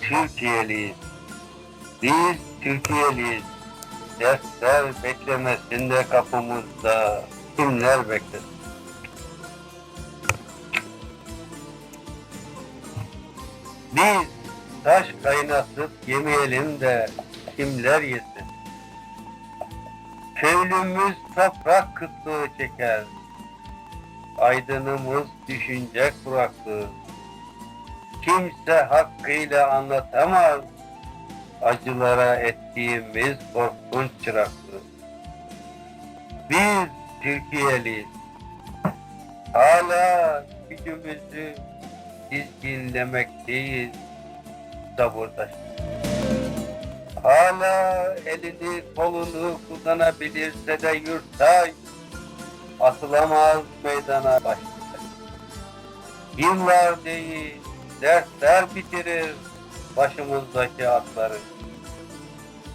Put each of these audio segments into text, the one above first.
Türkiye'liyiz. Biz Türkiye'liyiz. Dersler beklemesin de kapımızda. Kimler bekler? Biz taş kaynatıp yemeyelim de kimler yesin? Köylümüz toprak kıtlığı çeker. Aydınımız düşünecek kuraklığı. Kimse hakkıyla anlatamaz acılara ettiğimiz korkunç çıraklığı. Biz Türkiye'liyiz. Hala gücümüzü dizginlemekteyiz sabırdaş. Hala elini kolunu kullanabilirse de yurttaş atılamaz meydana başlayacak. Yıllar değil, dersler bitirir başımızdaki atları.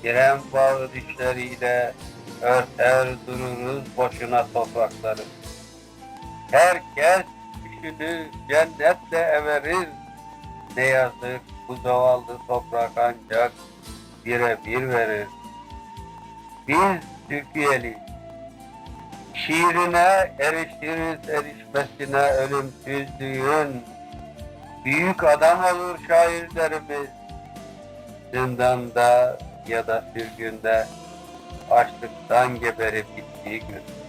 Giren bağır işleriyle örter dururuz boşuna toprakları. Herkes düşünü cennetle everir. Ne yazık bu zavallı toprak ancak birebir verir. Biz Türkiye'li şiirine erişiriz erişmesine ölümsüzlüğün büyük adam olur şairlerimiz zindanda ya da sürgünde açlıktan geberip gittiği gün.